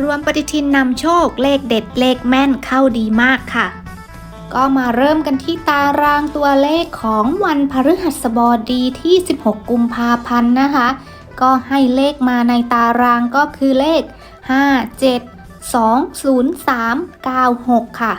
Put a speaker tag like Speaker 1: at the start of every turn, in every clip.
Speaker 1: รวมปฏิทินนำโชคเลขเด็ดเลขแม่นเข้าดีมากค่ะ ก็มาเริ่มกันที่ตารางตัวเลขของวันพฤหัสบดีที่ 16 กุมภาพันธ์นะคะ ก็ให้เลขมาในตารางก็คือเลข 5 7 2 0 3 9 6 ค่ะ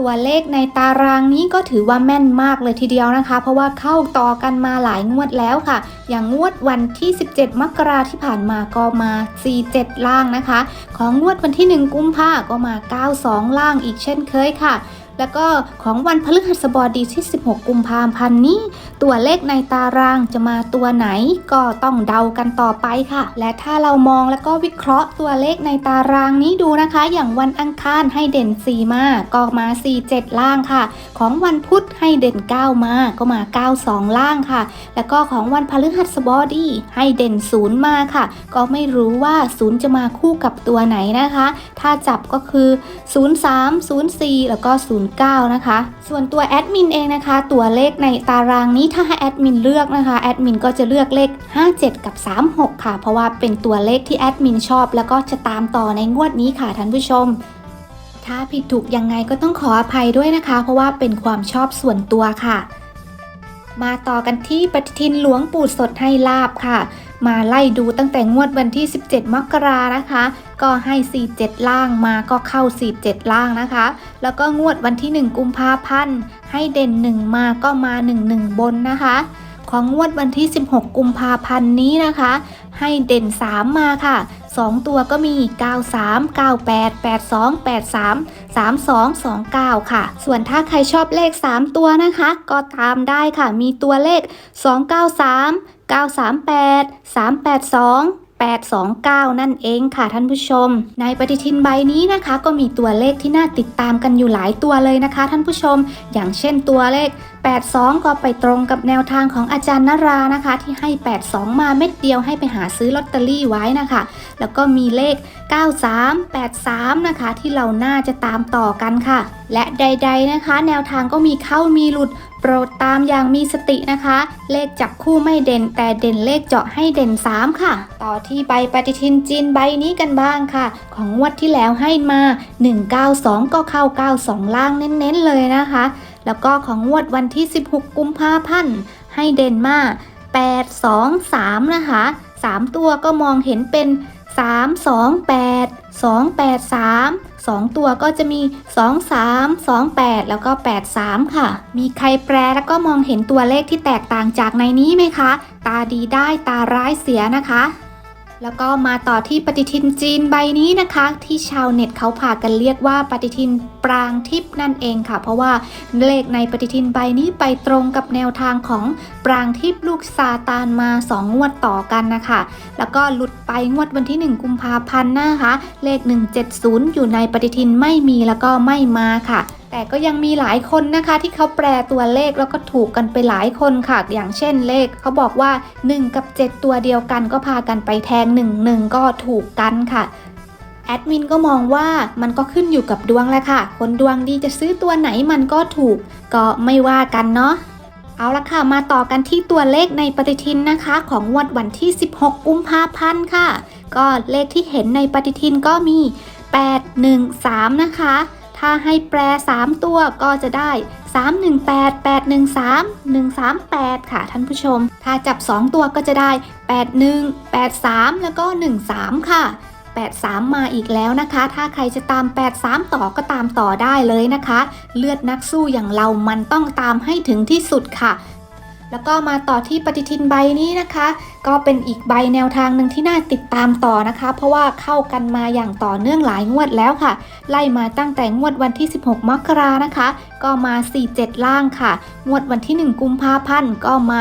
Speaker 1: ตัวเลขในตารางนี้ก็ถือว่าแม่นมากเลยทีเดียวนะคะ เพราะว่าเข้าต่อกันมาหลายงวดแล้วค่ะ อย่างงวดวันที่ 17 มกราที่ผ่านมาก็มา 47 ล่างนะคะ ของงวดวันที่ 1 กุมภาก็มา 92 ล่างอีกเช่นเคยค่ะ แล้วก็ของวันพฤหัสบดีที่ 16 กุมภาพันธ์นี้ ตัวเลขในตารางจะมาตัวไหนก็ต้องเดากันต่อไปค่ะ และถ้าเรามองแล้วก็วิเคราะห์ตัวเลขในตารางนี้ดูนะคะ อย่างวันอังคารให้เด่น 4 มาก็มา 47 ล่างค่ะ ของวันพุธให้เด่น 9 มาก็มา 92 ล่างค่ะ แล้วก็ของวันพฤหัสบดีให้เด่น 0 มาค่ะ ก็ไม่รู้ว่า 0 จะมาคู่กับตัวไหนนะคะ ถ้าจับก็คือ 03 04 แล้วก็ 09นะคะ ส่วนตัวแอดมินเองนะคะ ตัวเลขในตารางนี้ถ้าแอดมินเลือกนะคะแอดมินก็จะเลือกเลข 57 กับ 36 ค่ะ เพราะว่าเป็นตัวเลขที่แอดมินชอบ แล้วก็จะตามต่อในงวดนี้ค่ะท่านผู้ชม ถ้าผิดถูกยังไงก็ต้องขออภัยด้วยนะคะ เพราะว่าเป็นความชอบส่วนตัวค่ะ มาต่อกันที่ปฏิทินหลวงปู่สดให้ลาบค่ะ มาไล่ดูตั้งแต่งวดวันที่ 17 มกรานะคะ ก็ให้ 47 ล่างมาก็เข้า 47 ล่างนะคะ แล้วก็งวดวันที่ 1 กุมภาพันธ์ให้เด่น 1 มาก็มา 1 1 บนนะคะ ของงวดวันที่ 16 กุมภาพันธ์นี้นะคะ ให้เด่น 3 มาค่ะ 2 ตัวก็มี 93 98 82 83 32 29 ค่ะ ส่วนถ้าใครชอบเลข 3 ตัวนะคะ ก็ตามได้ค่ะ มีตัวเลข 293 938 382 829 นั่นเองค่ะท่านผู้ชม ในปฏิทินใบนี้นะคะ ก็มีตัวเลขที่น่าติดตามกันอยู่หลายตัวเลยนะคะ ท่านผู้ชม อย่างเช่นตัวเลข 82 ก็ไปตรงกับแนวทางของอาจารย์นรานะคะ ที่ให้ 82 มาเม็ดเดียวให้ไปหาซื้อลอตเตอรี่ไว้นะคะ แล้วก็มีเลข 93 83 นะคะ ที่เราน่าจะตามต่อกันค่ะ และใด ๆนะคะ แนวทางก็มีเข้ามีหลุด โปรดตามอย่างมีสตินะคะ เลขจับคู่ไม่เด่น แต่เด่นเลขเจาะให้เด่น 3 ค่ะ ต่อที่ใบปฏิทินจีนใบนี้กันบ้างค่ะ ของงวดที่แล้วให้มา 192 ก็เข้า 92 ล่างเน้นๆเลยนะคะ แล้วก็ของงวดวันที่ 16 กุมภาพันธ์ให้เด่นมา8 2 3 นะคะ 3 ตัวก็มองเห็นเป็น 3 2 8 2 8 3 2 ตัวก็จะมี 2 3 2 8 แล้วก็ 8 3 ค่ะ มีใครแปลแล้วก็มองเห็นตัวเลขที่แตกต่างจากในนี้ไหมคะ ตาดีได้ตาร้ายเสียนะคะ แล้วก็มาต่อที่ปฏิทินจีนใบนี้นะคะ ที่ชาวเน็ตเขาพากันเรียกว่าปฏิทินปรางทิพย์นั่นเองค่ะ เพราะว่าเลขในปฏิทินใบนี้ไปตรงกับแนวทางของปรางทิพย์ลูกซาตานมา 2 งวดต่อกันนะคะ แล้วก็หลุดไปงวดวันที่ 1 กุมภาพันธ์นะคะ เลข 170 อยู่ในปฏิทินไม่มีแล้วก็ไม่มาค่ะ แต่ก็ยังมีหลายคนนะคะที่เขาแปลตัวเลขแล้วก็ถูกกันไปหลายคนค่ะ อย่างเช่นเลขเขาบอกว่า 1 กับ 7 ตัวเดียวกันก็พากันไปแทง 1 1 ก็ถูกกันค่ะแอดมินก็มองว่ามันก็ขึ้นอยู่กับดวงแหละค่ะ คนดวงดีจะซื้อตัวไหนมันก็ถูก ก็ไม่ว่ากันเนาะ เอาละค่ะ มาต่อกันที่ตัวเลขในปฏิทินนะคะ ของงวดวันที่ 16 กุมภาพันธ์ค่ะ ก็เลขที่เห็นในปฏิทินก็มี 8 1 3 นะคะ ถ้าให้แปร 3 ตัวก็จะได้ 318 813 138 ค่ะท่านผู้ชม ถ้าจับ 2 ตัวก็จะได้ 81 83 แล้วก็ 13 ค่ะ 83 มาอีกแล้วนะคะ ถ้าใครจะตาม 83 ต่อก็ตามต่อได้เลยนะคะ เลือดนักสู้อย่างเรามันต้องตามให้ถึงที่สุดค่ะ แล้วก็มาต่อที่ปฏิทินใบนี้นะคะ ก็เป็นอีกใบแนวทางหนึ่งที่น่าติดตามต่อนะคะ เพราะว่าเข้ากันมาอย่างต่อเนื่องหลายงวดแล้วค่ะ ไล่มาตั้งแต่งวดวันที่ 16 มกรานะคะ ก็มา 47 ล่างค่ะ งวดวันที่ 1 กุมภาพันธ์ก็มา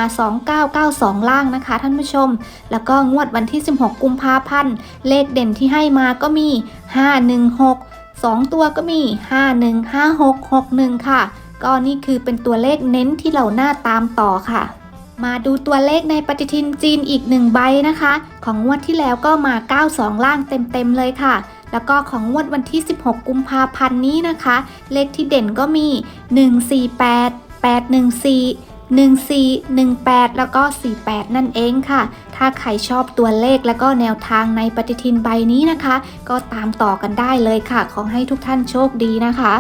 Speaker 1: 2992 ล่างนะคะ ท่านผู้ชม แล้วก็งวดวันที่ 16 กุมภาพันธ์เลขเด่นที่ให้มาก็มี 516 2 ตัวก็มี 515661 ค่ะ ก็นี่คือเป็นตัวเลขเน้นที่เราหน้าตามต่อค่ะ มาดูตัวเลขในปฏิทินจีนอีกหนึ่งใบนะคะ ของงวดที่แล้วก็มา 92 ล่างเต็มๆเลยค่ะ แล้วก็ของงวดวันที่ 16 กุมภาพันธ์นี้นะคะ เลขที่เด่นก็มี 148 814 1418 แล้วก็ 48 นั่นเองค่ะ ถ้าใครชอบตัวเลขแล้วก็แนวทางในปฏิทินใบนี้นะคะ ก็ตามต่อกันได้เลยค่ะ ขอให้ทุกท่านโชคดีนะคะ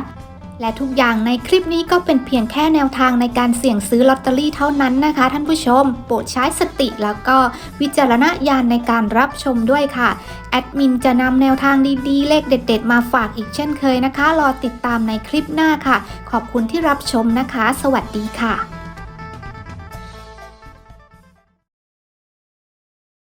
Speaker 1: และทุกอย่างในคลิปนี้ก็เป็นเพียงแค่แนวทางในการเสี่ยงซื้อลอตเตอรี่เท่านั้นนะคะ ท่านผู้ชม โปรดใช้สติแล้วก็วิจารณญาณในการรับชมด้วยค่ะแอดมินจะนำแนวทางดีๆ เลขเด็ด ๆ มาฝากอีกเช่นเคยนะคะ รอติดตามในคลิปหน้าค่ะ ขอบคุณที่รับชมนะคะ สวัสดีค่ะ